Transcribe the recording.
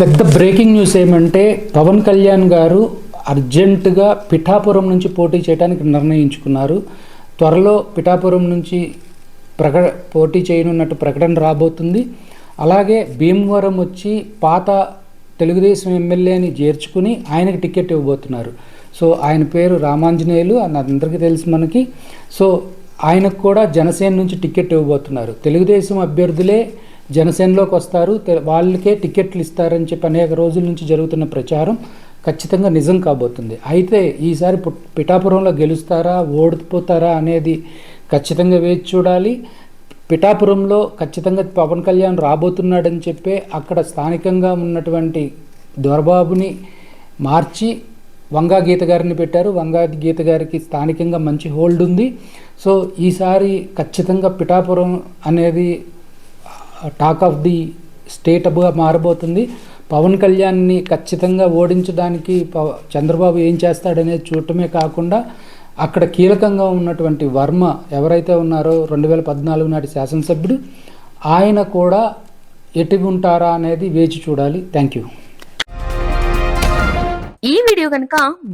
పెద్ద breaking news ఏమంటే పవన్ కళ్యాణ్ గారు అర్జెంటుగా పిఠాపురం నుంచి పోటీ చేయడానికి నిర్ణయించుకున్నారు. త్వరలో పిఠాపురం నుంచి ప్రక పోటీ చేయనున్నట్టు ప్రకటన రాబోతుంది. అలాగే భీమవరం వచ్చి పాత తెలుగుదేశం ఎమ్మెల్యేని చేర్చుకుని ఆయనకి టికెట్ ఇవ్వబోతున్నారు. సో ఆయన పేరు రామాంజనేయులు అని అందరికీ తెలుసు మనకి. సో ఆయనకు కూడా జనసేన నుంచి టికెట్ ఇవ్వబోతున్నారు. తెలుగుదేశం అభ్యర్థులే జనసేనలోకి వస్తారు వాళ్ళకే టికెట్లు ఇస్తారని చెప్పి అనేక రోజుల నుంచి జరుగుతున్న ప్రచారం ఖచ్చితంగా నిజం కాబోతుంది. అయితే ఈసారి పిఠాపురంలో గెలుస్తారా ఓడిపోతారా అనేది ఖచ్చితంగా వేచి చూడాలి. పిఠాపురంలో ఖచ్చితంగా పవన్ కళ్యాణ్ రాబోతున్నాడని చెప్పే అక్కడ స్థానికంగా ఉన్నటువంటి దొరబాబుని మార్చి వంగా గీత గారిని పెట్టారు. వంగా గీత గారికి స్థానికంగా మంచి హోల్డ్ ఉంది. సో ఈసారి ఖచ్చితంగా పిఠాపురం అనేది టాక్ ఆఫ్ ది స్టేట్ అబ్గా మారబోతుంది. పవన్ కళ్యాణ్ని ఖచ్చితంగా ఓడించడానికి పవ- చంద్రబాబు ఏం చేస్తాడనేది చూడటమే కాకుండా అక్కడ కీలకంగా ఉన్నటువంటి వర్మ ఎవరైతే ఉన్నారో రెండు వేల పద్నాలుగు నాటి శాసనసభ్యుడు ఆయన కూడా ఎటు ఉంటారా అనేది వేచి చూడాలి. థ్యాంక్ యూ ఈ వీడియో కనుక